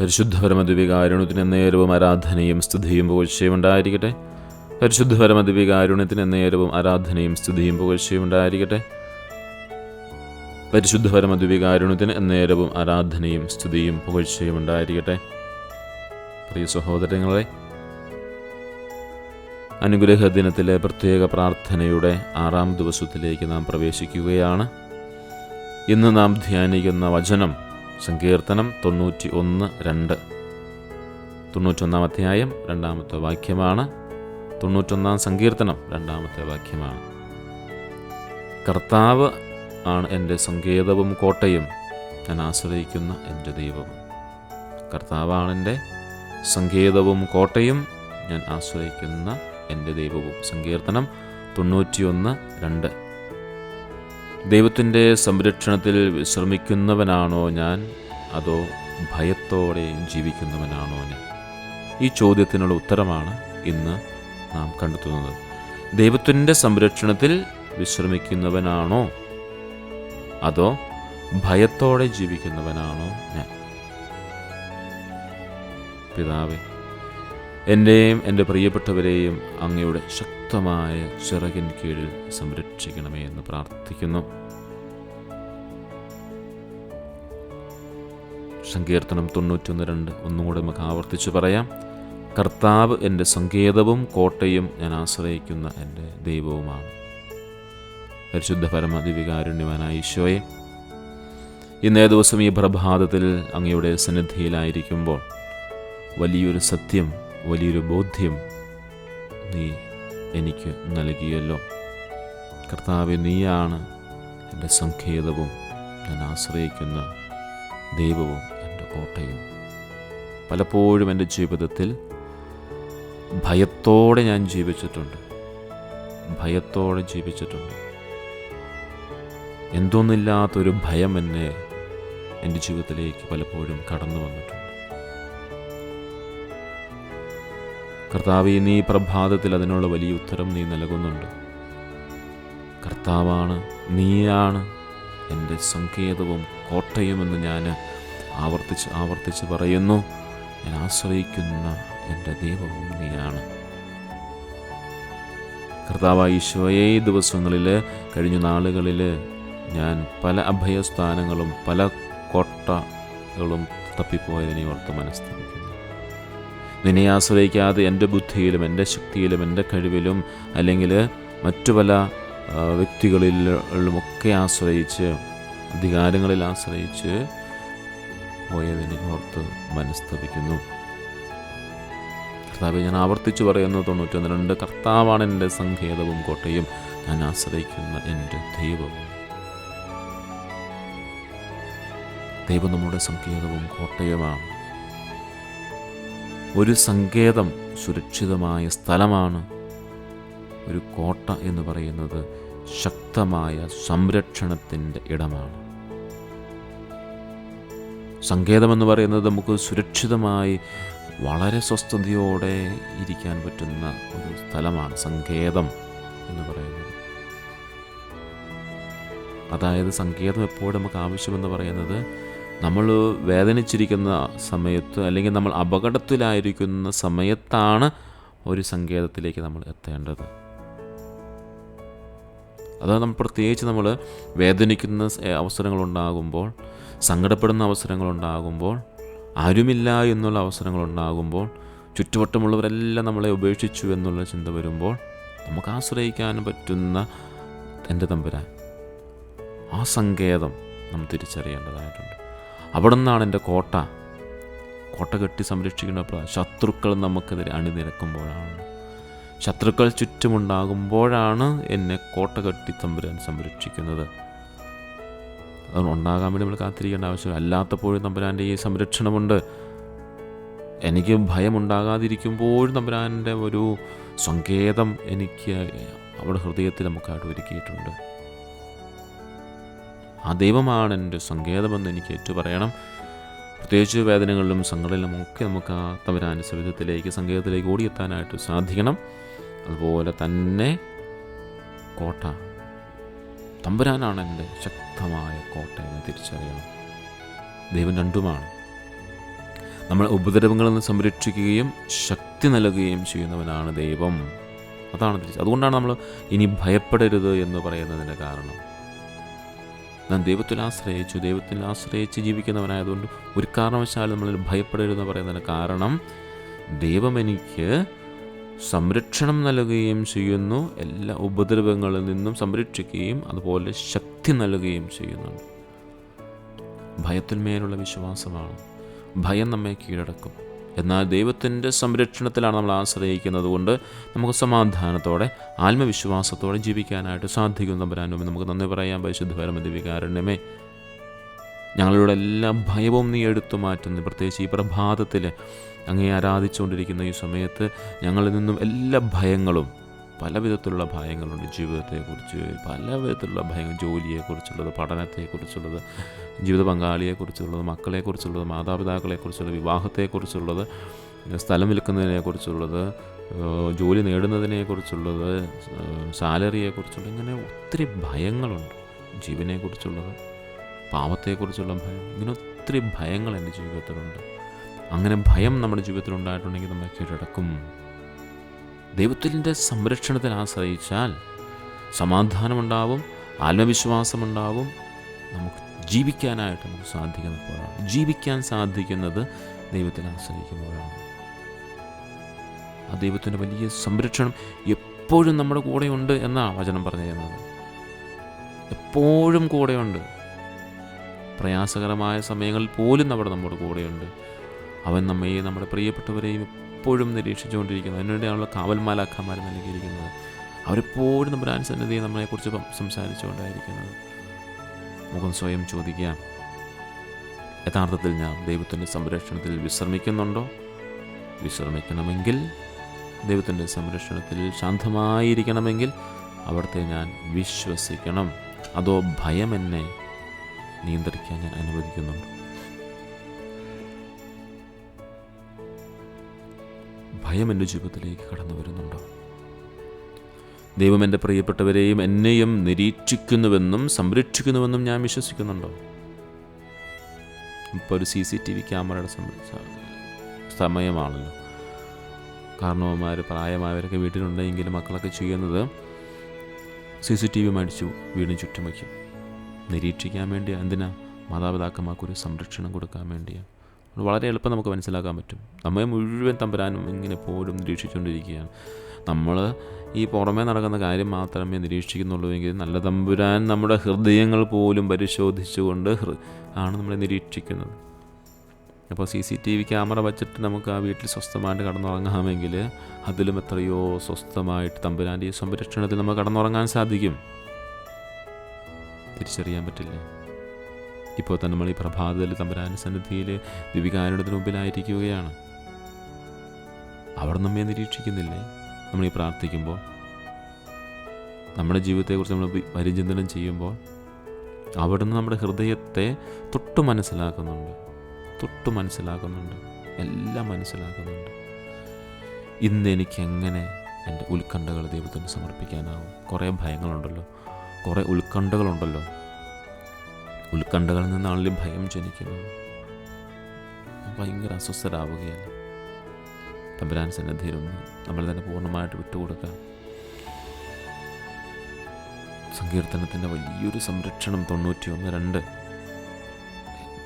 പരിശുദ്ധ പരമദിവികാരുണ്യത്തിന് നേരവും ആരാധനയും സ്തുതിയും പുകഴ്ചയും ഉണ്ടായിരിക്കട്ടെ. പരിശുദ്ധ പരമദിവികാരുണ്യത്തിന് നേരവും ആരാധനയും സ്തുതിയും പുകഴ്ചയും ഉണ്ടായിരിക്കട്ടെ. പരിശുദ്ധ പരമദിവികാരുണ്യത്തിന് നേരവും ആരാധനയും സ്തുതിയും പുകഴ്ചയും ഉണ്ടായിരിക്കട്ടെ. പ്രിയ സഹോദരങ്ങളെ അനുഗ്രഹ ദിനത്തിലെ പ്രത്യേക പ്രാർത്ഥനയുടെ ആറാം ദിവസത്തിലേക്ക് നാം പ്രവേശിക്കുകയാണ്. ഇന്ന് നാം ധ്യാനിക്കുന്ന വചനം സങ്കീർത്തനം തൊണ്ണൂറ്റി ഒന്ന് രണ്ട്. തൊണ്ണൂറ്റൊന്നാം അധ്യായം രണ്ടാമത്തെ വാക്യമാണ്. തൊണ്ണൂറ്റൊന്നാം സങ്കീർത്തനം രണ്ടാമത്തെ വാക്യമാണ്. കർത്താവ് ആണ് എന്റെ സങ്കേതവും കോട്ടയും. ഞാൻ ആശ്രയിക്കുന്ന എന്റെ ദൈവം കർത്താവാണ് എന്റെ സങ്കേതവും കോട്ടയും. ഞാൻ ആശ്രയിക്കുന്ന എന്റെ ദൈവവും. സങ്കീർത്തനം തൊണ്ണൂറ്റിയൊന്ന് രണ്ട്. ദൈവത്തിന്റെ സംരക്ഷണത്തിൽ വിശ്രമിക്കുന്നവനാണോ ഞാൻ? അതോ ഭയത്തോടെ ജീവിക്കുന്നവനാണോ ഞാൻ? ഈ ചോദ്യത്തിനുള്ള ഉത്തരമാണ് ഇന്ന് നാം കണ്ടെത്തുന്നത്. ദൈവത്തിന്റെ സംരക്ഷണത്തിൽ വിശ്രമിക്കുന്നവനാണോ? അതോ ഭയത്തോടെ ജീവിക്കുന്നവനാണോ ഞാൻ? പിതാവേ എന്റെയും എന്റെ പ്രിയപ്പെട്ടവരെയും അങ്ങയുടെ ശക്തമായ ചിറകിൻ കീഴിൽ സംരക്ഷിക്കണമേ എന്ന് പ്രാർത്ഥിക്കുന്നു. സങ്കീർത്തനം തൊണ്ണൂറ്റൊന്ന് രണ്ട് ഒന്നുകൂടെ നമുക്ക് ആവർത്തിച്ച് പറയാം. കർത്താവ് എന്റെ സങ്കേതവും കോട്ടയും ഞാൻ ആശ്രയിക്കുന്ന എന്റെ ദൈവവുമാണ്. പരിശുദ്ധ പരമദിവികാരുണ്യവാനായ ഈശോയെ ഇന്നേ ദിവസം ഈ പ്രഭാതത്തിൽ അങ്ങയുടെ സന്നിധിയിലായിരിക്കുമ്പോൾ വലിയൊരു സത്യം വലിയൊരു ബോധ്യം നീ എനിക്ക് നൽകിയല്ലോ. കർത്താവ് നീയാണ് എന്റെ സംഖേതവും ഞാൻ ആശ്രയിക്കുന്ന ദൈവവും എന്റെ കോട്ടയും. പലപ്പോഴും എന്റെ ജീവിതത്തിൽ ഭയത്തോടെ ഞാൻ ജീവിച്ചിട്ടുണ്ട്. ഭയത്തോടെ ജീവിച്ചിട്ടുണ്ട്. എന്തോന്നില്ലാത്തൊരു ഭയം എന്നെ എന്റെ ജീവിതത്തിലേക്ക് പലപ്പോഴും കടന്നു വന്നിട്ടുണ്ട്. കർത്താവ് നീ പ്രഭാതത്തിൽ അതിനുള്ള വലിയ ഉത്തരം നീ നൽകുന്നുണ്ട്. കർത്താവാണ് നീയാണ് എന്റെ സങ്കേതവും കോട്ടയുമെന്ന് ഞാൻ ആവർത്തിച്ച് ആവർത്തിച്ച് പറയുന്നു. ഞാൻ ആശ്രയിക്കുന്ന എന്റെ ദൈവവും നീയാണ്. കർത്താവ് ഈശോയെ ദിവസങ്ങളിൽ കഴിഞ്ഞ നാളുകളിൽ ഞാൻ പല അഭയസ്ഥാനങ്ങളും പല കോട്ടകളും തപ്പിപ്പോയതിനെ ഓർത്ത് മനസ്തപിക്കുന്നു. നിന്നെ ആശ്രയിക്കാതെ എന്റെ ബുദ്ധിയിലും എന്റെ ശക്തിയിലും എന്റെ കഴിവിലും അല്ലെങ്കിൽ മറ്റു പല വ്യക്തികളിലുമൊക്കെ ആശ്രയിച്ച് അധികാരങ്ങളിൽ ആശ്രയിച്ച് പോയതിനെ ഓർത്ത് മനസ്തപിക്കുന്നു. കർത്താവ് ഞാൻ ആവർത്തിച്ചു പറയുന്നു തൊണ്ണൂറ്റൊന്ന് രണ്ട് കർത്താവാണ് എന്റെ സങ്കേതവും കോട്ടയും ഞാൻ ആശ്രയിക്കുന്ന എന്റെ ദൈവം ദൈവം നമ്മുടെ സങ്കേതവും കോട്ടയുമാണ്. ഒരു സങ്കേതം സുരക്ഷിതമായ സ്ഥലമാണ്. ഒരു കോട്ട എന്ന് പറയുന്നത് ശക്തമായ സംരക്ഷണത്തിന്റെ ഇടമാണ്. സങ്കേതമെന്ന് പറയുന്നത് നമുക്ക് സുരക്ഷിതമായി വളരെ സ്വസ്ഥതയോടെ ഇരിക്കാൻ പറ്റുന്ന ഒരു സ്ഥലമാണ് സങ്കേതം എന്ന് പറയുന്നത്. അതായത് സങ്കേതം എപ്പോഴും നമുക്ക് ആവശ്യമെന്ന് പറയുന്നത് നമ്മൾ വേദനിച്ചിരിക്കുന്ന സമയത്ത് അല്ലെങ്കിൽ നമ്മൾ അപകടത്തിലായിരിക്കുന്ന സമയത്താണ് ഒരു സങ്കേതത്തിലേക്ക് നമ്മൾ എത്തേണ്ടത്. അത് നമ്മൾ പ്രത്യേകിച്ച് നമ്മൾ വേദനിക്കുന്ന അവസരങ്ങളുണ്ടാകുമ്പോൾ സങ്കടപ്പെടുന്ന അവസരങ്ങളുണ്ടാകുമ്പോൾ ആരുമില്ല എന്നുള്ള അവസരങ്ങളുണ്ടാകുമ്പോൾ ചുറ്റുവട്ടമുള്ളവരെല്ലാം നമ്മളെ ഉപേക്ഷിച്ചു എന്നുള്ള ചിന്ത വരുമ്പോൾ നമുക്ക് ആശ്രയിക്കാൻ പറ്റുന്ന എന്റെ തമ്പുരാൻ ആ സങ്കേതം നാം തിരിച്ചറിയേണ്ടതായിട്ടുണ്ട്. അവിടെ നിന്നാണ് എന്റെ കോട്ട. കോട്ട കെട്ടി സംരക്ഷിക്കുന്നപ്പോൾ ശത്രുക്കൾ നമുക്കെതിരെ അണിനിരക്കുമ്പോഴാണ്. ശത്രുക്കൾ ചുറ്റുമുണ്ടാകുമ്പോഴാണ് എന്നെ കോട്ട കെട്ടി തമ്പുരാൻ സംരക്ഷിക്കുന്നത്. അതുകൊണ്ട് ഉണ്ടാകാൻ വേണ്ടി നമ്മൾ കാത്തിരിക്കേണ്ട ആവശ്യം അല്ലാത്തപ്പോഴും തമ്പുരാന്റെ ഈ സംരക്ഷണമുണ്ട്. എനിക്ക് ഭയമുണ്ടാകാതിരിക്കുമ്പോഴും തമ്പുരാന്റെ ഒരു സങ്കേതം എനിക്ക് അവിടെ ഹൃദയത്തിൽ നമുക്കായിട്ട് ഒരുക്കിയിട്ടുണ്ട്. ആ ദൈവമാണ് എന്റെ സങ്കേതമെന്ന് എനിക്ക് ഏറ്റു പറയണം പ്രത്യേകിച്ച് വേദനകളിലും സങ്കടങ്ങളിലും ഒക്കെ നമുക്ക് ആ തമ്പുരാന്റെ സവിധത്തിലേക്ക് സങ്കേതത്തിലേക്ക് ഓടിയെത്താനായിട്ട് സാധിക്കണം. അതുപോലെ തന്നെ കോട്ട. തമ്പുരാനാണ് എന്റെ ശക്തമായ കോട്ട എന്ന് തിരിച്ചറിയണം. ദൈവം രണ്ടുമാണ്. നമ്മൾ ഉപദ്രവങ്ങളിൽ നിന്ന് സംരക്ഷിക്കുകയും ശക്തി നൽകുകയും ചെയ്യുന്നവനാണ് ദൈവം. അതാണ് തിരിച്ച് അതുകൊണ്ടാണ് നമ്മൾ ഇനി ഭയപ്പെടരുത് എന്ന് പറയുന്നതിന്റെ കാരണം. ഞാൻ ദൈവത്തിൽ ആശ്രയിച്ചു ദൈവത്തിൽ ആശ്രയിച്ച് ജീവിക്കുന്നവനായതുകൊണ്ട് ഒരു കാരണവശാലും നമ്മളിൽ ഭയപ്പെടരുതെന്ന് പറയുന്നതിന് കാരണം ദൈവം എനിക്ക് സംരക്ഷണം നൽകുകയും ചെയ്യുന്നു. എല്ലാ ഉപദ്രവങ്ങളിൽ നിന്നും സംരക്ഷിക്കുകയും അതുപോലെ ശക്തി നൽകുകയും ചെയ്യുന്നുണ്ട്. ഭയത്തിന്മേലുള്ള വിശ്വാസമാണ്. ഭയം നമ്മെ കീഴടക്കും. എന്നാൽ ദൈവത്തിന്റെ സംരക്ഷണത്തിലാണ് നമ്മൾ ആശ്രയിക്കുന്നത് കൊണ്ട് നമുക്ക് സമാധാനത്തോടെ ആത്മവിശ്വാസത്തോടെ ജീവിക്കാനായിട്ട് സാധിക്കും തമ്പരാനും നമുക്ക് നന്ദി പറയാൻ പരിശുദ്ധ പരമദിവികാരണ്യമേ ഞങ്ങളുടെ എല്ലാ ഭയവും നീ എടുത്തു മാറ്റുന്നു. പ്രത്യേകിച്ച് ഈ പ്രഭാതത്തിൽ അങ്ങേ ആരാധിച്ചുകൊണ്ടിരിക്കുന്ന ഈ സമയത്ത് ഞങ്ങളിൽ നിന്നും എല്ലാ ഭയങ്ങളും പല വിധത്തിലുള്ള ഭയങ്ങളുണ്ട് ജീവിതത്തെക്കുറിച്ച് പല വിധത്തിലുള്ള ഭയങ്ങൾ ജോലിയെക്കുറിച്ചുള്ളത് പഠനത്തെക്കുറിച്ചുള്ളത് ജീവിത പങ്കാളിയെക്കുറിച്ചുള്ളത് മക്കളെക്കുറിച്ചുള്ളത് മാതാപിതാക്കളെക്കുറിച്ചുള്ളത് വിവാഹത്തെക്കുറിച്ചുള്ളത് സ്ഥലം വിൽക്കുന്നതിനെക്കുറിച്ചുള്ളത് ജോലി നേടുന്നതിനെക്കുറിച്ചുള്ളത് സാലറിയെക്കുറിച്ചുള്ളത് ഇങ്ങനെ ഒത്തിരി ഭയങ്ങളുണ്ട് ജീവനെക്കുറിച്ചുള്ളത് പാവത്തെക്കുറിച്ചുള്ള ഭയം ഇങ്ങനെ ഒത്തിരി ഭയങ്ങൾ എന്റെ ജീവിതത്തിലുണ്ട്. അങ്ങനെ ഭയം നമ്മുടെ ജീവിതത്തിൽ ഉണ്ടായിട്ടുണ്ടെങ്കിൽ നമ്മൾ കീഴടക്കും. ദൈവത്തിന്റെ സംരക്ഷണത്തിൽ ആശ്രയിച്ചാൽ സമാധാനമുണ്ടാവും ആത്മവിശ്വാസമുണ്ടാവും. നമുക്ക് ജീവിക്കാനായിട്ട് നമുക്ക് സാധിക്കുന്നപ്പോഴാണ്. ജീവിക്കാൻ സാധിക്കുന്നത് ദൈവത്തിൽ ആശ്രയിക്കുമ്പോഴാണ് ആ ദൈവത്തിന്റെ വലിയ സംരക്ഷണം എപ്പോഴും നമ്മുടെ കൂടെയുണ്ട് എന്നാണ് വചനം പറഞ്ഞു തരുന്നത് എപ്പോഴും കൂടെയുണ്ട്. പ്രയാസകരമായ സമയങ്ങളിൽ പോലും അവിടെ നമ്മുടെ കൂടെയുണ്ട്. അവൻ നമ്മയെയും നമ്മുടെ പ്രിയപ്പെട്ടവരെയും എപ്പോഴും നിരീക്ഷിച്ചുകൊണ്ടിരിക്കുന്നത്. അതിനുവേണ്ടിയാണല്ലോ കാവൽമാലാഖമാർ നൽകിയിരിക്കുന്നത്. അവരെപ്പോഴും നമ്മുടെ സന്നിധിയെ നമ്മളെക്കുറിച്ച് സംസാരിച്ചുകൊണ്ടായിരിക്കുന്നത്. മുഖം സ്വയം ചോദിക്കുക. യഥാർത്ഥത്തിൽ ഞാൻ ദൈവത്തിന്റെ സംരക്ഷണത്തിൽ വിശ്രമിക്കുന്നുണ്ടോ? വിശ്രമിക്കണമെങ്കിൽ ദൈവത്തിന്റെ സംരക്ഷണത്തിൽ ശാന്തമായിരിക്കണമെങ്കിൽ അവിടുത്തെ ഞാൻ വിശ്വസിക്കണം. അതോ ഭയം എന്നെ നിയന്ത്രിക്കാൻ ഞാൻ അനുവദിക്കുന്നുണ്ട്? ഭയം എന്റെ ജീവിതത്തിലേക്ക് കടന്നു വരുന്നുണ്ടോ. ദൈവം എന്റെ പ്രിയപ്പെട്ടവരെയും എന്നെയും നിരീക്ഷിക്കുന്നുവെന്നും സംരക്ഷിക്കുന്നുവെന്നും ഞാൻ വിശ്വസിക്കുന്നുണ്ടോ? ഇപ്പോൾ ഒരു സി സി ടി വി ക്യാമറയുടെ സമയമാണല്ലോ. കാരണവന്മാർ പ്രായമായവരൊക്കെ വീട്ടിലുണ്ടെങ്കിൽ മക്കളൊക്കെ ചെയ്യുന്നത് സി സി ടി വി മേടിച്ചു വീടിന് ചുറ്റും വയ്ക്കും. നിരീക്ഷിക്കാൻ വേണ്ടി എന്തിനാ? മാതാപിതാക്കന്മാർക്കൊരു സംരക്ഷണം കൊടുക്കാൻ വേണ്ടിയാണ് വളരെ എളുപ്പം നമുക്ക് മനസ്സിലാക്കാൻ പറ്റും. നമ്മെ മുഴുവൻ തമ്പരാനും ഇങ്ങനെ പോലും നിരീക്ഷിച്ചുകൊണ്ടിരിക്കുകയാണ്. നമ്മൾ ഈ പുറമേ നടക്കുന്ന കാര്യം മാത്രമേ നിരീക്ഷിക്കുന്നുള്ളൂ എങ്കിൽ നല്ല തമ്പുരാൻ നമ്മുടെ ഹൃദയങ്ങൾ പോലും പരിശോധിച്ചുകൊണ്ട് ആണ് നമ്മളെ നിരീക്ഷിക്കുന്നത്. അപ്പോൾ C C T V camera വച്ചിട്ട് നമുക്ക് ആ വീട്ടിൽ സ്വസ്ഥമായിട്ട് കടന്നുറങ്ങാമെങ്കിൽ അതിലും എത്രയോ സ്വസ്ഥമായിട്ട് തമ്പുരാന്റെ ഈ സംരക്ഷണത്തിൽ നമുക്ക് കടന്നുറങ്ങാൻ സാധിക്കും. തിരിച്ചറിയാൻ പറ്റില്ല? ഇപ്പോൾ തന്നെ നമ്മൾ ഈ പ്രഭാതത്തിൽ തമ്പരാൻ സന്നിധിയിൽ ദിവികാരണത്തിന് മുമ്പിലായിരിക്കുകയാണ്. അവിടെ നമ്മെ നിരീക്ഷിക്കുന്നില്ലേ? നമ്മൾ ഈ പ്രാർത്ഥിക്കുമ്പോൾ നമ്മുടെ ജീവിതത്തെക്കുറിച്ച് നമ്മൾ പരിചിന്തനം ചെയ്യുമ്പോൾ അവിടുന്ന് നമ്മുടെ ഹൃദയത്തെ തൊട്ട് മനസ്സിലാക്കുന്നുണ്ട്. തൊട്ട് മനസ്സിലാക്കുന്നുണ്ട്. എല്ലാം മനസ്സിലാക്കുന്നുണ്ട്. ഇന്ന് എനിക്ക് എങ്ങനെ എന്റെ ഉത്കണ്ഠകൾ ദൈവത്തിന് സമർപ്പിക്കാനാവും കുറേ ഭയങ്ങളുണ്ടല്ലോ. കുറേ ഉത്കണ്ഠകളുണ്ടല്ലോ. ഉത്കണ്ഠകളിൽ നിന്നാണല്ലോ ഭയം ജനിക്കുന്നത്. ഭയങ്കര അസ്വസ്ഥരാവുകയാണ്. തമ്പുരാൻ സന്നദ്ധിയിലൊന്ന് നമ്മൾ തന്നെ പൂർണമായിട്ട് വിട്ടുകൊടുക്കുക. സങ്കീർത്തനത്തിന്റെ വലിയൊരു സംരക്ഷണം തൊണ്ണൂറ്റി ഒന്ന് രണ്ട്.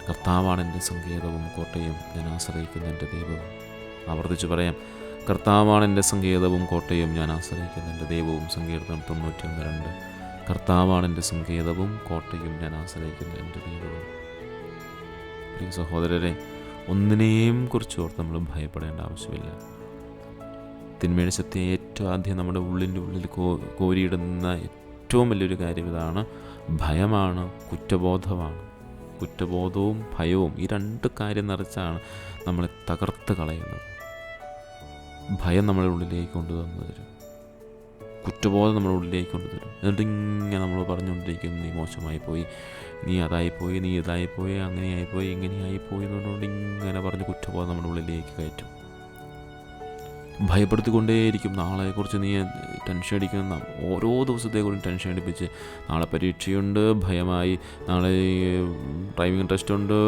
കർത്താവാണ് എന്റെ സങ്കേതവും കോട്ടയും ഞാൻ ആശ്രയിക്കുന്ന എന്റെ ദൈവവും. ആവർത്തിച്ച് പറയാം കർത്താവാണ് എന്റെ സങ്കേതവും കോട്ടയും ഞാൻ ആശ്രയിക്കുന്ന എന്റെ ദൈവവും. സങ്കീർത്തനം തൊണ്ണൂറ്റി ഒന്ന് രണ്ട്. കർത്താവാണ് എന്റെ സങ്കേതവും കോട്ടയും ഞാൻ ആശ്രയിക്കുന്ന എന്റെ ദൈവവും. പ്രിയ സഹോദരരെ ഒന്നിനെയും കുറിച്ച് ഓർത്ത് നമ്മൾ ഭയപ്പെടേണ്ട ആവശ്യമില്ല. തിന്മയുടെ ശക്തി ഏറ്റവും ആദ്യം നമ്മുടെ ഉള്ളിന്റെ ഉള്ളിൽ കോ കോരിയിടുന്ന ഏറ്റവും വലിയൊരു കാര്യം ഇതാണ്. ഭയമാണ് കുറ്റബോധമാണ്. കുറ്റബോധവും ഭയവും ഈ രണ്ട് കാര്യം നിറച്ചാണ് നമ്മളെ തകർത്ത് കളയുന്നത്. ഭയം നമ്മളുടെ ഉള്ളിലേക്ക് കൊണ്ടുവന്നു തരും. കുറ്റബോധം നമ്മുടെ ഉള്ളിലേക്ക് കൊണ്ടുതരും എന്നിട്ട് ഇങ്ങനെ നമ്മൾ പറഞ്ഞുകൊണ്ടിരിക്കും നീ മോശമായി പോയി നീ അതായിപ്പോയി നീ ഇതായിപ്പോയി അങ്ങനെയായിപ്പോയി ഇങ്ങനെയായിപ്പോയി എന്ന് പറഞ്ഞുകൊണ്ട് ഇങ്ങനെ പറഞ്ഞ് കുറ്റബോധം നമ്മുടെ ഉള്ളിലേക്ക് കയറ്റും. ഭയപ്പെടുത്തിക്കൊണ്ടേയിരിക്കും. നാളെക്കുറിച്ച് നീ ടെൻഷൻ അടിക്കുന്ന ഓരോ ദിവസത്തെക്കുറിച്ചും ടെൻഷൻ അടിപ്പിച്ച് നാളെ പരീക്ഷയുണ്ട് ഭയമായി. നാളെ ഡ്രൈവിംഗ് ടെസ്റ്റ് ഉണ്ട്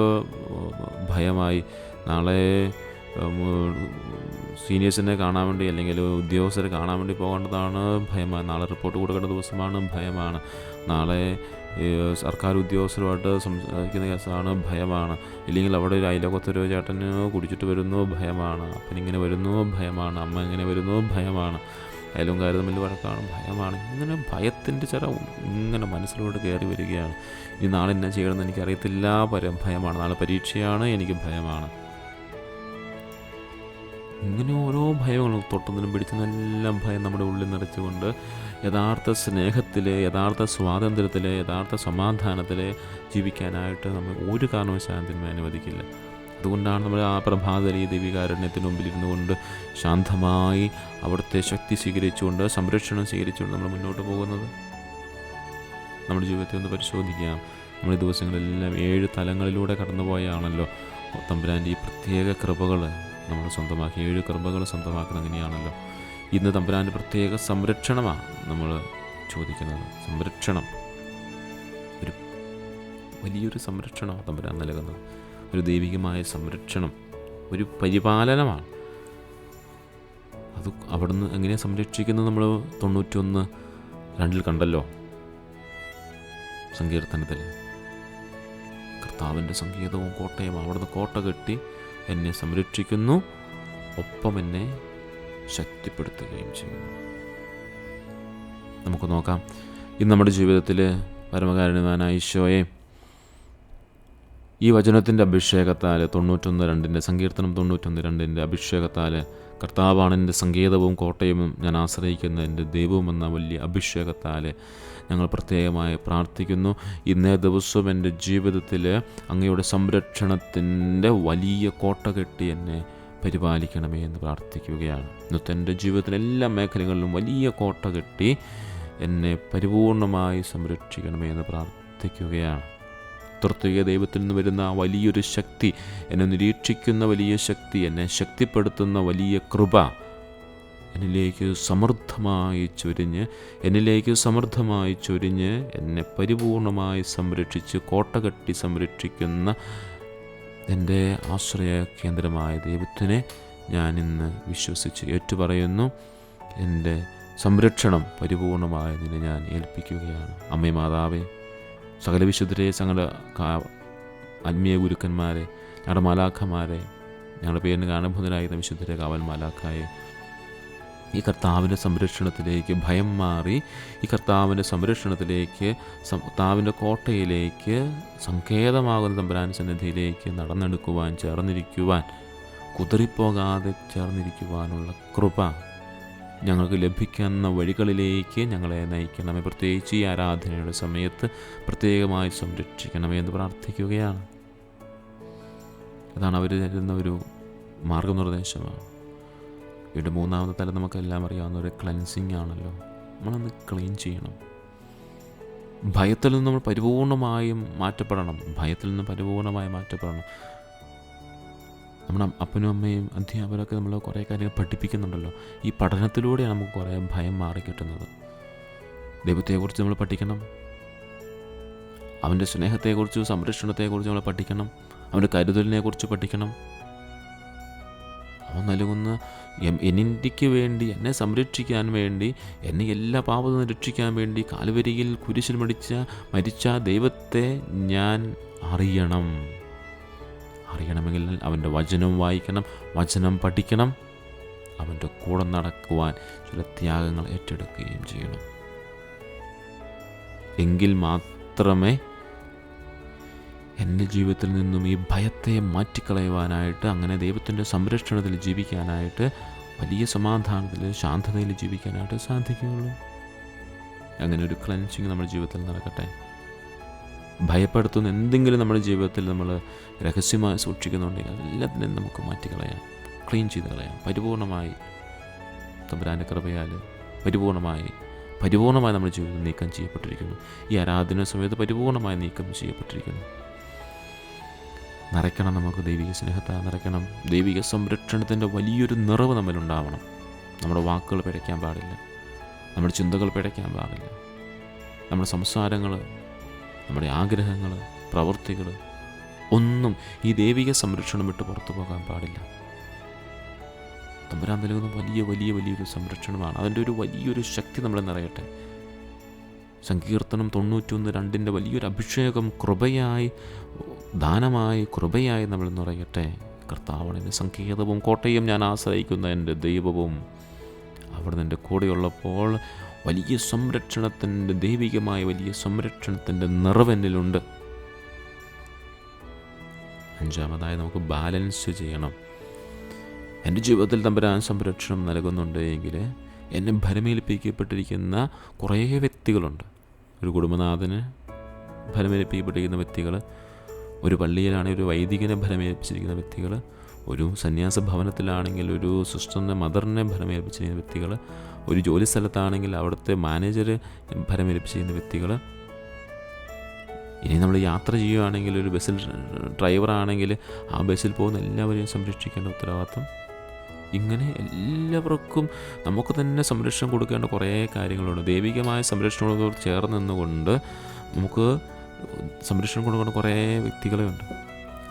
ഭയമായി. നാളെ സീനിയേഴ്സിനെ കാണാൻ വേണ്ടി അല്ലെങ്കിൽ ഉദ്യോഗസ്ഥരെ കാണാൻ വേണ്ടി പോകേണ്ടതാണ്. ഭയമാണ് നാളെ റിപ്പോർട്ട് കൊടുക്കേണ്ട ദിവസമാണ്. ഭയമാണ്. നാളെ സർക്കാർ ഉദ്യോഗസ്ഥരുമായിട്ട് സംസാരിക്കുന്ന കേസാണ്. ഭയമാണ്. ഇല്ലെങ്കിൽ അവിടെ ഒരു അയലോകത്തൊരു ചേട്ടന് കുടിച്ചിട്ട് വരുന്നു. ഭയമാണ്. അപ്പനിങ്ങനെ വരുന്നു. ഭയമാണ്. അമ്മ ഇങ്ങനെ വരുന്നു. ഭയമാണ്. അയലുംകാർ തമ്മിൽ വഴക്കാണ്. ഭയമാണ്. ഇങ്ങനെ ഭയത്തിന്റെ ചില ഇങ്ങനെ മനസ്സിലോട്ട് കയറി വരികയാണ്. ഇനി നാളെ എന്നാ ചെയ്യണമെന്ന് എനിക്കറിയത്തില്ല. പരം ഭയമാണ്. നാളെ പരീക്ഷയാണ്. എനിക്ക് ഭയമാണ്. ഇങ്ങനെ ഓരോ ഭയങ്ങളും തൊട്ടുന്നതിനും പിടിച്ചതിനെല്ലാം ഭയം നമ്മുടെ ഉള്ളിൽ നിറച്ചുകൊണ്ട് യഥാർത്ഥ സ്നേഹത്തിൽ യഥാർത്ഥ സ്വാതന്ത്ര്യത്തിൽ യഥാർത്ഥ സമാധാനത്തിൽ ജീവിക്കാനായിട്ട് നമ്മൾ ഒരു കാരണവശാലും അനുവദിക്കില്ല. അതുകൊണ്ടാണ് നമ്മൾ ആ പ്രഭാതലി ദേവികാരണ്യത്തിന് മുമ്പിൽ ഇരുന്നു കൊണ്ട് ശാന്തമായി അവിടുത്തെ ശക്തി സ്വീകരിച്ചുകൊണ്ട് സംരക്ഷണം സ്വീകരിച്ചുകൊണ്ട് നമ്മൾ മുന്നോട്ട് പോകുന്നത്. നമ്മുടെ ജീവിതത്തെ ഒന്ന് പരിശോധിക്കാം. നമ്മൾ ഈ ദിവസങ്ങളെല്ലാം ഏഴ് തലങ്ങളിലൂടെ കടന്നുപോയാണല്ലോ തമ്പുരാന്റെ ഈ പ്രത്യേക കൃപകൾ നമ്മൾ സ്വന്തമാക്കി ഏഴ് കൃപകൾ സ്വന്തമാക്കുന്ന അങ്ങനെയാണല്ലോ ഇന്ന് തമ്പുരാന്റെ പ്രത്യേക സംരക്ഷണമാണ് നമ്മൾ ചോദിക്കുന്നത്. സംരക്ഷണം. ഒരു വലിയൊരു സംരക്ഷണമാണ് തമ്പുരാൻ നൽകുന്നത്. ഒരു ദൈവികമായ സംരക്ഷണം. ഒരു പരിപാലനമാണ്. അത് അവിടുന്ന് എങ്ങനെ സംരക്ഷിക്കുന്നത് നമ്മൾ തൊണ്ണൂറ്റൊന്ന് രണ്ടിൽ കണ്ടല്ലോ? സങ്കീർത്തനത്തിൽ. കർത്താവിന്റെ സംഗീതവും കോട്ടയും അവിടുന്ന് കോട്ട കെട്ടി എന്നെ സംരക്ഷിക്കുന്നു. ഒപ്പം എന്നെ ശക്തിപ്പെടുത്തുകയും ചെയ്യുന്നു. നമുക്ക് നോക്കാം. ഇന്ന് നമ്മുടെ ജീവിതത്തിൽ പരമകാരുണ്യവാനായ ഈശോയെ ഈ വചനത്തിന്റെ അഭിഷേകത്താൽ തൊണ്ണൂറ്റൊന്ന് രണ്ടിന്റെ സങ്കീർത്തനം തൊണ്ണൂറ്റൊന്ന് രണ്ടിന്റെ അഭിഷേകത്താൽ കർത്താവാണ് എന്റെ സങ്കേതവും കോട്ടയവും ഞാൻ ആശ്രയിക്കുന്ന എന്റെ ദൈവവും എന്ന വലിയ അഭിഷേകത്താൽ ഞങ്ങൾ പ്രത്യേകമായി പ്രാർത്ഥിക്കുന്നു. ഇന്നേ ദിവസവും എന്റെ ജീവിതത്തിൽ അങ്ങയുടെ സംരക്ഷണത്തിന്റെ വലിയ കോട്ട കെട്ടി എന്നെ പരിപാലിക്കണമേ എന്ന് പ്രാർത്ഥിക്കുകയാണ്. ഇന്നത്തെ എന്റെ ജീവിതത്തിലെ എല്ലാ മേഖലകളിലും വലിയ കോട്ട കെട്ടി എന്നെ പരിപൂർണമായി സംരക്ഷിക്കണമേ എന്ന് പ്രാർത്ഥിക്കുകയാണ്. തൃത്വിക ദൈവത്തിൽ നിന്ന് വരുന്ന വലിയൊരു ശക്തി എന്നെ നിരീക്ഷിക്കുന്ന വലിയ ശക്തി എന്നെ ശക്തിപ്പെടുത്തുന്ന വലിയ കൃപ എന്നിലേക്ക് സമൃദ്ധമായി ചൊരിഞ്ഞ് എന്നിലേക്ക് സമൃദ്ധമായി ചൊരിഞ്ഞ് എന്നെ പരിപൂർണമായി സംരക്ഷിച്ച് കോട്ട കെട്ടി സംരക്ഷിക്കുന്ന എന്റെ ആശ്രയ കേന്ദ്രമായ ദൈവത്തിനെ ഞാൻ ഇന്ന് വിശ്വസിച്ച് ഏറ്റുപറയുന്നു. എന്റെ സംരക്ഷണം പരിപൂർണമായതിനെ ഞാൻ ഏൽപ്പിക്കുകയാണ്. അമ്മേ മാതാവേ സകല വിശുദ്ധരെ ഞങ്ങളുടെ ആത്മീയ ഗുരുക്കന്മാരെ ഞങ്ങളുടെ മാലാഖമാരെ ഞങ്ങളുടെ പേരിന് കാണുന്നതിനായിരുന്ന വിശുദ്ധരെ കാവൽ മാലാഖായെ ഈ കർത്താവിന്റെ സംരക്ഷണത്തിലേക്ക് ഭയം മാറി ഈ കർത്താവിന്റെ സംരക്ഷണത്തിലേക്ക് കർത്താവിന്റെ കോട്ടയിലേക്ക് സങ്കേതമാകുന്ന തമ്പുരാൻ സന്നിധിയിലേക്ക് നടന്നെടുക്കുവാൻ ചേർന്നിരിക്കുവാൻ കുതിറിപ്പോകാതെ ചേർന്നിരിക്കുവാനുള്ള കൃപ ഞങ്ങൾക്ക് ലഭിക്കുന്ന വഴികളിലേക്ക് ഞങ്ങളെ നയിക്കണമേ. പ്രത്യേകിച്ച് ഈ ആരാധനയുടെ സമയത്ത് പ്രത്യേകമായി സംരക്ഷിക്കണമേ എന്ന് പ്രാർത്ഥിക്കുകയാണ്. അതാണ് അവർ തരുന്ന ഒരു മാർഗനിർദ്ദേശമാണ്. ഇവിടെ മൂന്നാമത്തെ തലം നമുക്കെല്ലാം അറിയാവുന്ന ഒരു ക്ലൻസിങ് ആണല്ലോ. നമ്മളൊന്ന് ക്ലീൻ ചെയ്യണം. ഭയത്തിൽ നിന്ന് നമ്മൾ പരിപൂർണമായും മാറ്റപ്പെടണം. ഭയത്തിൽ നിന്ന് പരിപൂർണമായി മാറ്റപ്പെടണം. നമ്മുടെ അപ്പനും അമ്മയും അധ്യാപകരൊക്കെ നമ്മൾ കുറേ കാര്യങ്ങൾ പഠിപ്പിക്കുന്നുണ്ടല്ലോ. ഈ പഠനത്തിലൂടെയാണ് നമുക്ക് കുറേ ഭയം മാറിക്കിട്ടുന്നത് ദൈവത്തെക്കുറിച്ച് നമ്മൾ പഠിക്കണം. അവന്റെ സ്നേഹത്തെക്കുറിച്ച് സംരക്ഷണത്തെക്കുറിച്ച് നമ്മൾ പഠിക്കണം. അവന്റെ കരുതലിനെക്കുറിച്ച് പഠിക്കണം. അവൻ നൽകുന്ന എനിക്ക് വേണ്ടി എന്നെ സംരക്ഷിക്കാൻ വേണ്ടി എന്നെ എല്ലാ പാപത്തിൽ നിന്ന് രക്ഷിക്കാൻ വേണ്ടി കാൽവരിയിൽ കുരിശിൽ മടിച്ച മരിച്ച ദൈവത്തെ ഞാൻ അറിയണം. അറിയണമെങ്കിൽ അവന്റെ വചനം വായിക്കണം വചനം പഠിക്കണം അവന്റെ കൂടെ നടക്കുവാൻ ചില ത്യാഗങ്ങൾ ഏറ്റെടുക്കുകയും ചെയ്യണം. എങ്കിൽ മാത്രമേ എന്റെ ജീവിതത്തിൽ നിന്നും ഈ ഭയത്തെ മാറ്റിക്കളയുവാനായിട്ട് അങ്ങനെ ദൈവത്തിന്റെ സംരക്ഷണത്തിൽ ജീവിക്കാനായിട്ട് വലിയ സമാധാനത്തിൽ ശാന്തതയിൽ ജീവിക്കാനായിട്ട് സാധിക്കുകയുള്ളൂ. അങ്ങനെ ഒരു ക്ലൻസിങ് നമ്മുടെ ജീവിതത്തിൽ നടക്കട്ടെ. ഭയപ്പെടുത്തുന്ന എന്തെങ്കിലും നമ്മുടെ ജീവിതത്തിൽ നമ്മൾ രഹസ്യമായി സൂക്ഷിക്കുന്നുണ്ടെങ്കിൽ അതെല്ലാത്തിനും നമുക്ക് മാറ്റിക്കളയാം ക്ലീൻ ചെയ്ത് കളയാം. പരിപൂർണമായി തമ്പുരാന്റെ കൃപയാൽ പരിപൂർണമായി പരിപൂർണമായി നമ്മുടെ ജീവിതം നീക്കം ചെയ്യപ്പെട്ടിരിക്കുന്നു. ഈ ആരാധന സമയത്ത് പരിപൂർണമായി നീക്കം ചെയ്യപ്പെട്ടിരിക്കുന്നു. നിറയ്ക്കണം നമുക്ക് ദൈവിക സ്നേഹത്തെ നിറയ്ക്കണം ദൈവിക സംരക്ഷണത്തിന്റെ വലിയൊരു നിറവ് നമ്മളുണ്ടാവണം നമ്മുടെ വാക്കുകൾ പിഴയ്ക്കാൻ പാടില്ല. നമ്മുടെ ചിന്തകൾ പിഴയ്ക്കാൻ പാടില്ല. നമ്മുടെ സംസാരങ്ങൾ നമ്മുടെ ആഗ്രഹങ്ങൾ പ്രവൃത്തികൾ ഒന്നും ഈ ദൈവിക സംരക്ഷണം വിട്ട് പുറത്തു പോകാൻ പാടില്ല. തമ്പുരാൻ നൽകുന്ന വലിയ വലിയ വലിയൊരു സംരക്ഷണമാണ്. അതിന്റെ ഒരു വലിയൊരു ശക്തി നമ്മളെ നിറയട്ടെ. സങ്കീർത്തനം തൊണ്ണൂറ്റൊന്ന് രണ്ടിന്റെ വലിയൊരു അഭിഷേകം കൃപയായി ദാനമായി കൃപയായി നമ്മൾ നിറയട്ടെ. കർത്താവാണ് എന്റെ സങ്കേതവും കോട്ടയും ഞാൻ ആശ്രയിക്കുന്ന എന്റെ ദൈവവും അവിടെ എന്റെ കൂടെയുള്ളപ്പോൾ വലിയ സംരക്ഷണത്തിന്റെ ദൈവികമായ വലിയ സംരക്ഷണത്തിന്റെ നിറവെന്നിലുണ്ട്. അഞ്ചാമതായി നമുക്ക് ബാലൻസ് ചെയ്യണം. എന്റെ ജീവിതത്തിൽ തമ്പുരാൻ സംരക്ഷണം നൽകുന്നുണ്ട് എങ്കിൽ എന്നെ ഭരമേൽപ്പിക്കപ്പെട്ടിരിക്കുന്ന കുറേ വ്യക്തികളുണ്ട്. ഒരു കുടുംബനാഥന് ഭരമേൽപ്പിക്കപ്പെട്ടിരിക്കുന്ന വ്യക്തികൾ ഒരു പള്ളിയിലാണെങ്കിൽ ഒരു വൈദികനെ ഭരമേൽപ്പിച്ചിരിക്കുന്ന വ്യക്തികൾ ഒരു സന്യാസ ഭവനത്തിലാണെങ്കിൽ ഒരു സിസ്റ്ററിന്റെ മദറിനെ ഭരമേൽപ്പിച്ചിരിക്കുന്ന വ്യക്തികൾ ഒരു ജോലി സ്ഥലത്താണെങ്കിൽ അവിടുത്തെ മാനേജർ ഭരമേൽപ്പിച്ചിരിക്കുന്ന വ്യക്തികൾ ഇനി നമ്മൾ യാത്ര ചെയ്യുകയാണെങ്കിൽ ഒരു ബസ്സിൽ ഡ്രൈവറാണെങ്കിൽ ആ ബസ്സിൽ പോകുന്ന എല്ലാവരെയും സംരക്ഷിക്കേണ്ട ഉത്തരവാദിത്വം. ഇങ്ങനെ എല്ലാവർക്കും നമുക്ക് തന്നെ സംരക്ഷണം കൊടുക്കേണ്ട കുറേ കാര്യങ്ങളുണ്ട്. ദൈവികമായ സംരക്ഷണത്തോട് ചേർന്ന് നിന്നുകൊണ്ട് നമുക്ക് സംരക്ഷണം കൊടുക്കേണ്ട കുറേ വ്യക്തികളുണ്ട്.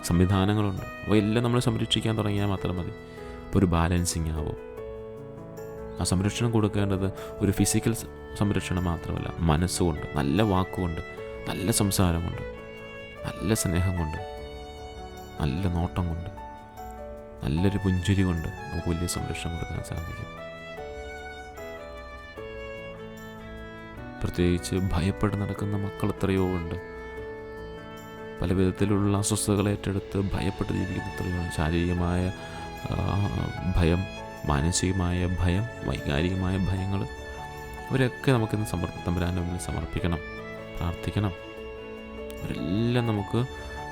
സംവിധാനങ്ങളുണ്ട്. അപ്പോൾ എല്ലാം നമ്മൾ സംരക്ഷിക്കാൻ തുടങ്ങിയാൽ മാത്രം മതി. ഒരു ബാലൻസിങ് ആവും. ആ സംരക്ഷണം കൊടുക്കേണ്ടത് ഒരു ഫിസിക്കൽ സംരക്ഷണം മാത്രമല്ല മനസ്സുകൊണ്ട് നല്ല വാക്കുകൊണ്ട് നല്ല സംസാരം കൊണ്ട് നല്ല സ്നേഹം കൊണ്ട് നല്ല നോട്ടം കൊണ്ട് നല്ലൊരു പുഞ്ചിരി കൊണ്ട് നമുക്ക് വലിയ സംരക്ഷണം കൊടുക്കാൻ സാധിക്കും പ്രത്യേകിച്ച് ഭയപ്പെട്ട് നടക്കുന്ന മക്കൾ എത്രയോ ഉണ്ട് പല വിധത്തിലുള്ള അസ്വസ്ഥതകൾ ഏറ്റെടുത്ത് ഭയപ്പെട്ട് ജീവിക്കുന്ന എത്രയോ. ശാരീരികമായ ഭയം മാനസികമായ ഭയം വൈകാരികമായ ഭയങ്ങൾ അവരൊക്കെ നമുക്കിന്ന് സമർ തമ്പുരാന്റെ മുന്നിൽ സമർപ്പിക്കണം പ്രാർത്ഥിക്കണം. അവരെല്ലാം നമുക്ക്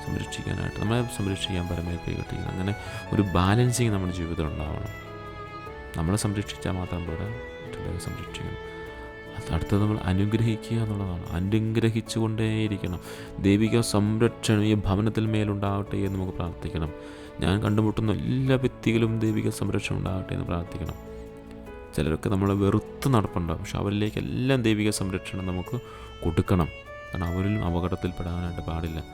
സംരക്ഷിക്കാനായിട്ട് നമ്മളെ സംരക്ഷിക്കാൻ പരമേൽപ്പി കിട്ടിയിരിക്കണം അങ്ങനെ ഒരു ബാലൻസിങ് നമ്മുടെ ജീവിതത്തിൽ ഉണ്ടാവണം. നമ്മളെ സംരക്ഷിച്ചാൽ മാത്രം പോരാ മറ്റുള്ളവരെ സംരക്ഷിക്കണം. അടുത്തത് നമ്മൾ അനുഗ്രഹിക്കുക എന്നുള്ളതാണ്. അനുഗ്രഹിച്ചുകൊണ്ടേയിരിക്കണം. ദൈവിക സംരക്ഷണം ഈ ഭവനത്തിൽ മേലുണ്ടാവട്ടെ എന്ന് നമുക്ക് പ്രാർത്ഥിക്കണം. ഞാൻ കണ്ടുമുട്ടുന്ന എല്ലാ വ്യക്തികളും ദൈവിക സംരക്ഷണം ഉണ്ടാകട്ടെ എന്ന് പ്രാർത്ഥിക്കണം. ചിലരൊക്കെ നമ്മളെ വെറുത്ത് നടപ്പുണ്ടാകും പക്ഷെ അവരിലേക്ക് എല്ലാം ദൈവിക സംരക്ഷണം നമുക്ക് കൊടുക്കണം. കാരണം അവരിലും അപകടത്തിൽപ്പെടാനായിട്ട് പാടില്ല.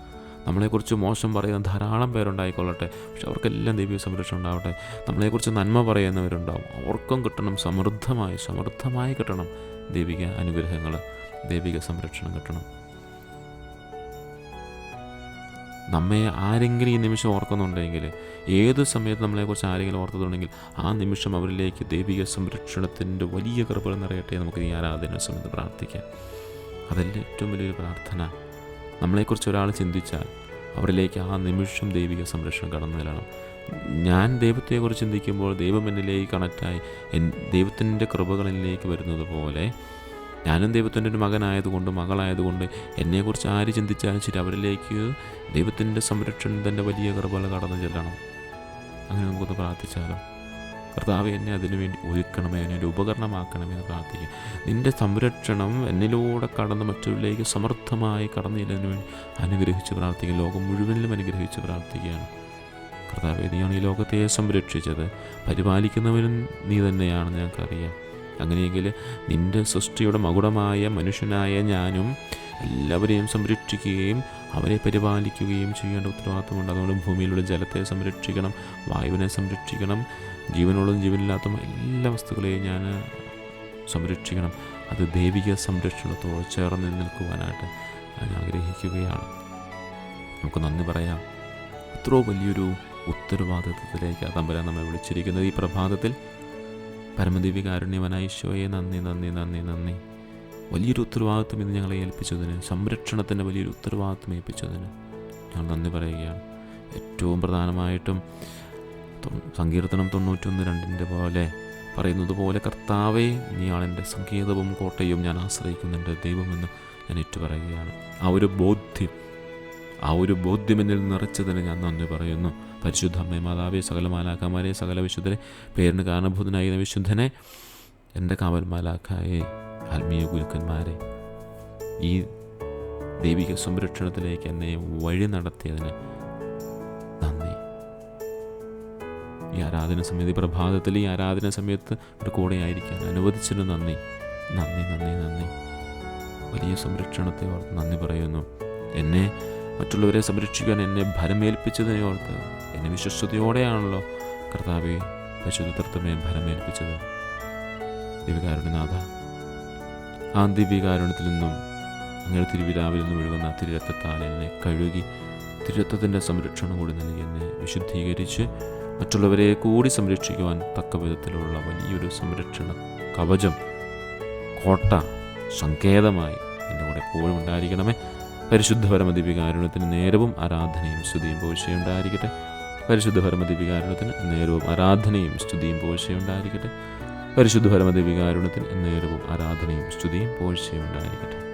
നമ്മളെക്കുറിച്ച് മോശം പറയുന്ന ധാരാളം പേരുണ്ടായിക്കൊള്ളട്ടെ. പക്ഷെ അവർക്കെല്ലാം ദൈവിക സംരക്ഷണം ഉണ്ടാവട്ടെ. നമ്മളെക്കുറിച്ച് നന്മ പറയുന്നവരുണ്ടാവും. അവർക്കും കിട്ടണം സമൃദ്ധമായി സമൃദ്ധമായി കിട്ടണം ദൈവിക അനുഗ്രഹങ്ങൾ ദൈവിക സംരക്ഷണം കിട്ടണം. നമ്മെ ആരെങ്കിലും ഈ നിമിഷം ഓർക്കുന്നുണ്ടെങ്കിൽ ഏത് സമയത്ത് നമ്മളെക്കുറിച്ച് ആരെങ്കിലും ഓർത്തതുണ്ടെങ്കിൽ ആ നിമിഷം അവരിലേക്ക് ദൈവിക സംരക്ഷണത്തിന്റെ വലിയ കൃപകൾ നിറയട്ടെ നമുക്ക് ഈ ആരാധന സമയത്ത് പ്രാർത്ഥിക്കാം. അതല്ല ഏറ്റവും വലിയൊരു പ്രാർത്ഥന. നമ്മളെക്കുറിച്ച് ഒരാൾ ചിന്തിച്ചാൽ അവരിലേക്ക് ആ നിമിഷം ദൈവിക സംരക്ഷണം കടന്നു ഞാൻ ദൈവത്തെക്കുറിച്ച് ചിന്തിക്കുമ്പോൾ ദൈവം എന്നിലേക്ക് കണക്റ്റായി ദൈവത്തിന്റെ കൃപകളിലേക്ക് വരുന്നത് പോലെ ഞാനും ദൈവത്തിന്റെ ഒരു മകനായതുകൊണ്ട് മകളായതുകൊണ്ട് എന്നെക്കുറിച്ച് ആര് ചിന്തിച്ചാലും ശരി അവരിലേക്ക് ദൈവത്തിന്റെ സംരക്ഷണം തന്നെ വലിയ കൃപകൾ കടന്നു ചെല്ലണം. അങ്ങനെ നമുക്കൊന്ന് പ്രാർത്ഥിച്ചാലോ? കർത്താവ് എന്നെ അതിനുവേണ്ടി ഒരുക്കണമേ എന്നെ ഒരു ഉപകരണമാക്കണമേ എന്ന് പ്രാർത്ഥിക്കുക നിന്റെ സംരക്ഷണം എന്നിലൂടെ കടന്ന് മറ്റുള്ളവരിലേക്ക് സമർത്ഥമായി കടന്നു ചെല്ലുന്നതിന് വേണ്ടി അനുഗ്രഹിച്ച് പ്രാർത്ഥിക്കുക. ലോകം മുഴുവനിലും അനുഗ്രഹിച്ച് പ്രാർത്ഥിക്കുകയാണ്. കർത്താവ് നീയാണ് ഈ ലോകത്തെ സംരക്ഷിച്ചത്. പരിപാലിക്കുന്നവനും നീ തന്നെയാണെന്ന് ഞങ്ങൾക്കറിയാം. അങ്ങനെയെങ്കിൽ നിന്റെ സൃഷ്ടിയുടെ മകുടമായ മനുഷ്യനായ ഞാനും എല്ലാവരെയും സംരക്ഷിക്കുകയും അവരെ പരിപാലിക്കുകയും ചെയ്യേണ്ട ഉത്തരവാദിത്തമുണ്ട് അതുകൊണ്ട് ഭൂമിയിലുള്ള ജലത്തെ സംരക്ഷിക്കണം വായുവിനെ സംരക്ഷിക്കണം ജീവനുള്ളതും ജീവനില്ലാത്തതും എല്ലാ വസ്തുക്കളെയും ഞാൻ സംരക്ഷിക്കണം. അത് ദൈവിക സംരക്ഷണത്തോട് ചേർന്ന് നിൽക്കുവാനായിട്ട് ഞാൻ ആഗ്രഹിക്കുകയാണ്. നമുക്ക് നന്ദി പറയാം. എത്രയോ വലിയൊരു ഉത്തരവാദിത്വത്തിലേക്ക് അതമ്പരാൻ തമ്പുരാൻ നമ്മെ വിളിച്ചിരിക്കുന്നത് ഈ പ്രഭാതത്തിൽ. പരമദിവികാരുണ്യവനായ ഈശോയെ നന്ദി നന്ദി നന്ദി നന്ദി. വലിയൊരു ഉത്തരവാദിത്വം ഇന്ന് ഞങ്ങളെ ഏൽപ്പിച്ചതിന് സംരക്ഷണത്തിന്റെ വലിയൊരു ഉത്തരവാദിത്വം ഏൽപ്പിച്ചതിന് ഞങ്ങൾ നന്ദി പറയുകയാണ്. ഏറ്റവും പ്രധാനമായിട്ടും സങ്കീർത്തനം തൊണ്ണൂറ്റൊന്ന് രണ്ടിന്റെ പോലെ പറയുന്നത് പോലെ കർത്താവേ നീയാളെന്റെ സങ്കേതവും കോട്ടയും ഞാൻ ആശ്രയിക്കുന്നുണ്ട്. ദൈവമെന്ന് ഞാൻ ഏറ്റു പറയുകയാണ് ആ ഒരു ബോധ്യം ആ ഒരു ബോധ്യം എന്നിൽ നിറച്ചതിന് ഞാൻ നന്ദി പറയുന്നു. പരിശുദ്ധ അമ്മേ മാതാവേ സകല മാലാക്കന്മാരെ സകല വിശുദ്ധരെ പേരിന് കാരണഭൂതനായ വിശുദ്ധനെ എന്റെ കാവൽ മാലാക്കായെ ആത്മീയ ഗുരുക്കന്മാരെ ഈ ദൈവിക സംരക്ഷണത്തിലേക്ക് എന്നെ വഴി നടത്തിയതിന് നന്ദി. ഈ ആരാധന സമയത്ത് പ്രഭാതത്തിൽ ഈ ആരാധന സമയത്ത് ഒരു കൂടെ ആയിരിക്കാൻ അനുവദിച്ചതിന് നന്ദി. നന്ദി നന്ദി നന്ദി. വലിയ സംരക്ഷണത്തെ ഓർത്ത് നന്ദി പറയുന്നു. എന്നെ മറ്റുള്ളവരെ സംരക്ഷിക്കാൻ എന്നെ ഭരമേൽപ്പിച്ചതിനെ ഓർത്ത് എന്നെ വിശ്വസ്തയോടെയാണല്ലോ കർത്താവെ പരിശുദ്ധ ഫലമേൽപ്പിച്ചത് ദിവ്യകാരുണ്യനാഥ ആ ദിവ്യകാരുണ്യത്തിൽ നിന്നും അങ്ങനെ തിരുവിതാവിൽ നിന്നും ഒഴുകുന്ന തിരുരക്തത്താൽ എന്നെ കഴുകി തിരുരക്തത്തിന്റെ സംരക്ഷണം കൂടി നൽകി എന്നെ വിശുദ്ധീകരിച്ച് മറ്റുള്ളവരെ കൂടി സംരക്ഷിക്കുവാൻ തക്ക വിധത്തിലുള്ള വലിയൊരു സംരക്ഷണ കവചം കോട്ട സങ്കേതമായി എന്റെ കൂടെ എപ്പോഴും ഉണ്ടായിരിക്കണമേ. പരിശുദ്ധപരമ ദിവ്യകാരുണ്യത്തിന് നേരവും ആരാധനയും സ്തുതിയും പോഴ്ചയും ഉണ്ടായിരിക്കട്ടെ പരിശുദ്ധ പരമദിവികാരുണ്യത്തിന് നേരവും ആരാധനയും സ്തുതിയും പോഴ്ചയും ഉണ്ടായിരിക്കട്ടെ പരിശുദ്ധ പരമദിവികാരുണ്യത്തിന് നേരവും ആരാധനയും സ്തുതിയും പോഴ്ചയും ഉണ്ടായിരിക്കട്ടെ